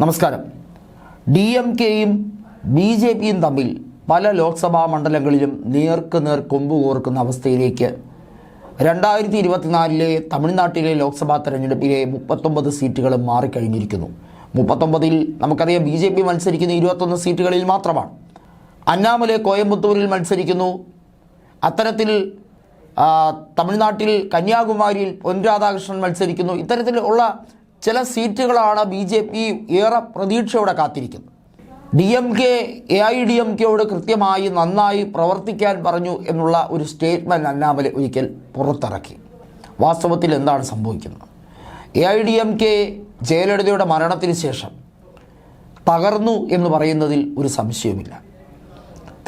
നമസ്കാരം. D M കെയും B J പിയും തമ്മിൽ പല ലോക്സഭാ മണ്ഡലങ്ങളിലും നേർക്ക് നേർ കൊമ്പ് കോർക്കുന്ന അവസ്ഥയിലേക്ക്. രണ്ടായിരത്തി ഇരുപത്തിനാലിലെ തമിഴ്നാട്ടിലെ ലോക്സഭാ തെരഞ്ഞെടുപ്പിലെ മുപ്പത്തൊമ്പത് സീറ്റുകൾ മാറിക്കഴിഞ്ഞിരിക്കുന്നു. മുപ്പത്തൊമ്പതിൽ നമുക്കറിയാം ബി ജെ പി മത്സരിക്കുന്ന ഇരുപത്തൊന്ന് സീറ്റുകളിൽ മാത്രമാണ്. അന്നാമലെ കോയമ്പത്തൂരിൽ മത്സരിക്കുന്നു. അത്തരത്തിൽ തമിഴ്നാട്ടിൽ കന്യാകുമാരിയിൽ പൊൻ രാധാകൃഷ്ണൻ മത്സരിക്കുന്നു. ഇത്തരത്തിലുള്ള ചില സീറ്റുകളാണ് ബി ജെ പി ഏറെ പ്രതീക്ഷയോടെ കാത്തിരിക്കുന്നത്. D M K A I D M കെയോട് കൃത്യമായി നന്നായി പ്രവർത്തിക്കാൻ പറഞ്ഞു എന്നുള്ള ഒരു സ്റ്റേറ്റ്മെന്റ് അന്നാമലെ ഒരിക്കൽ പുറത്തിറക്കി. വാസ്തവത്തിൽ എന്താണ് സംഭവിക്കുന്നത്? A I D M K ജയലളിതയുടെ മരണത്തിന് ശേഷം തകർന്നു എന്ന് പറയുന്നതിൽ ഒരു സംശയവുമില്ല.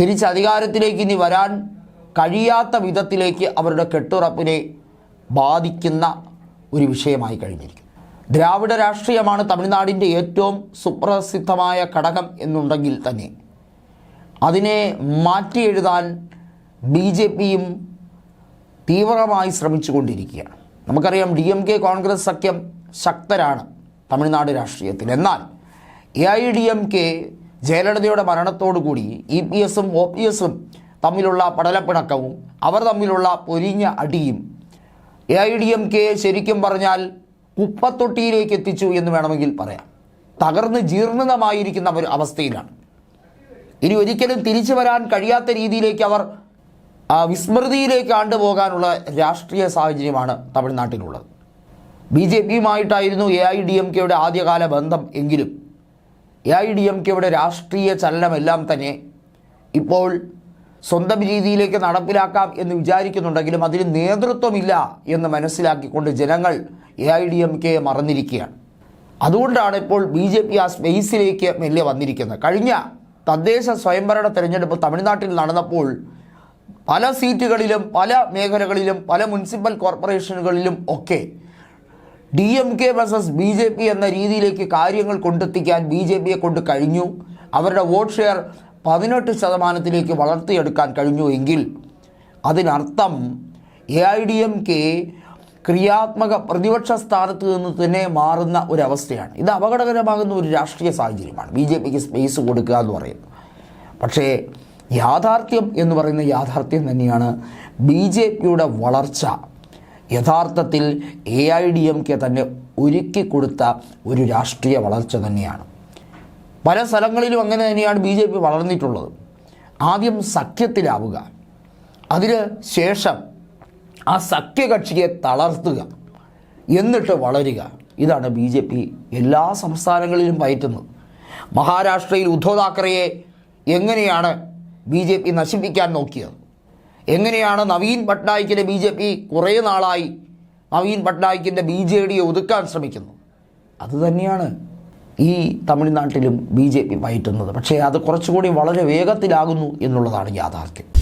തിരിച്ച് അധികാരത്തിലേക്ക് ഇനി വരാൻ കഴിയാത്ത വിധത്തിലേക്ക് അവരുടെ കെട്ടുറപ്പിനെ ബാധിക്കുന്ന ഒരു വിഷയമായി കഴിഞ്ഞിരിക്കുന്നു. ദ്രാവിഡ രാഷ്ട്രീയമാണ് തമിഴ്നാടിന്റെ ഏറ്റവും സുപ്രസിദ്ധമായ ഘടകം എന്നുണ്ടെങ്കിൽ തന്നെ. അതിനെ മാറ്റി എഴുതാൻ ബി ജെ പിയും തീവ്രമായി ശ്രമിച്ചുകൊണ്ടിരിക്കുകയാണ്. നമുക്കറിയാം ഡി എം കെ കോൺഗ്രസ് സഖ്യം ശക്തരാണ് തമിഴ്നാട് രാഷ്ട്രീയത്തിൽ. എന്നാൽ A I D M K ജയലളിതയുടെ മരണത്തോടുകൂടി ഇ പി എസും ഒ പി എസും തമ്മിലുള്ള പടലപ്പിണക്കവും അവർ തമ്മിലുള്ള പൊരിഞ്ഞ അടിയും A I D M K ശരിക്കും പറഞ്ഞാൽ കുപ്പത്തൊട്ടിയിലേക്ക് എത്തിച്ചു എന്ന് വേണമെങ്കിൽ പറയാം. തകർന്ന് ജീർണിതമായിരിക്കുന്ന ഒരു അവസ്ഥയിലാണ്. ഇനി ഒരിക്കലും തിരിച്ചു വരാൻ കഴിയാത്ത രീതിയിലേക്ക് അവർ വിസ്മൃതിയിലേക്ക് ആണ്ടുപോകാനുള്ള രാഷ്ട്രീയ സാഹചര്യമാണ് തമിഴ്നാട്ടിലുള്ളത്. ബി ജെ പിയുമായിട്ടായിരുന്നു എ ഐ ഡി എം കെയുടെ ആദ്യകാല ബന്ധം എങ്കിലും എ ഐ ഡി എം കെയുടെ രാഷ്ട്രീയ ചലനമെല്ലാം തന്നെ ഇപ്പോൾ സ്വന്തം രീതിയിലേക്ക് നടപ്പിലാക്കാം എന്ന് വിചാരിക്കുന്നുണ്ടെങ്കിലും അതിന് നേതൃത്വമില്ല എന്ന് മനസ്സിലാക്കിക്കൊണ്ട് ജനങ്ങൾ എ ഐ ഡി എം കെയെ മറന്നിരിക്കുകയാണ്. അതുകൊണ്ടാണ് ഇപ്പോൾ ബി ജെ പി ആ സ്പേസിലേക്ക് മെല്ലെ വന്നിരിക്കുന്നത്. കഴിഞ്ഞ തദ്ദേശ സ്വയംഭരണ തെരഞ്ഞെടുപ്പ് തമിഴ്നാട്ടിൽ നടന്നപ്പോൾ പല സീറ്റുകളിലും പല മേഖലകളിലും പല മുനിസിപ്പൽ കോർപ്പറേഷനുകളിലും ഒക്കെ D M K versus B J P എന്ന രീതിയിലേക്ക് കാര്യങ്ങൾ കൊണ്ടെത്തിക്കാൻ ബി ജെ പിയെ കൊണ്ട് കഴിഞ്ഞു. അവരുടെ വോട്ട് ഷെയർ പതിനെട്ട് ശതമാനത്തിലേക്ക് വളർത്തിയെടുക്കാൻ കഴിഞ്ഞു എങ്കിൽ അതിനർത്ഥം A I D M K ക്രിയാത്മക പ്രതിപക്ഷ സ്ഥാനത്ത് നിന്ന് തന്നെ മാറുന്ന ഒരവസ്ഥയാണ്. ഇത് അപകടകരമാകുന്ന ഒരു രാഷ്ട്രീയ സാഹചര്യമാണ്. ബി ജെ പിക്ക് സ്പേസ് കൊടുക്കുക എന്ന് പറയുന്നത്. പക്ഷേ യാഥാർത്ഥ്യം എന്ന് പറയുന്ന യാഥാർത്ഥ്യം തന്നെയാണ് ബി ജെ പിയുടെ വളർച്ച. യഥാർത്ഥത്തിൽ A I D M K തന്നെ ഒരുക്കി കൊടുത്ത ഒരു രാഷ്ട്രീയ വളർച്ച തന്നെയാണ്. പല സ്ഥലങ്ങളിലും അങ്ങനെ തന്നെയാണ് ബി ജെ പി വളർന്നിട്ടുള്ളത്. ആദ്യം സഖ്യത്തിലാവുക. അതിന് ശേഷം ആ സഖ്യകക്ഷിയെ തളർത്തുക എന്നിട്ട് വളരുക. ഇതാണ് ബി ജെ പി എല്ലാ സംസ്ഥാനങ്ങളിലും പയറ്റുന്നത്. മഹാരാഷ്ട്രയിൽ ഉദ്ധവ് താക്കറെയെ എങ്ങനെയാണ് ബി ജെ പി നശിപ്പിക്കാൻ നോക്കിയത്? എങ്ങനെയാണ് നവീൻ പട്നായിക്കിനെ ബി ജെ പി കുറേ നാളായി നവീൻ പട്നായിക്കിന്റെ ബി ജെ ഡിയെ ഒതുക്കാൻ ശ്രമിക്കുന്നു? അതുതന്നെയാണ് ഈ തമിഴ്നാട്ടിലും ബി ജെ പി പയറ്റുന്നത്. പക്ഷേ അത് കുറച്ചുകൂടി വളരെ വേഗത്തിലാകുന്നു എന്നുള്ളതാണ് യാഥാർത്ഥ്യം.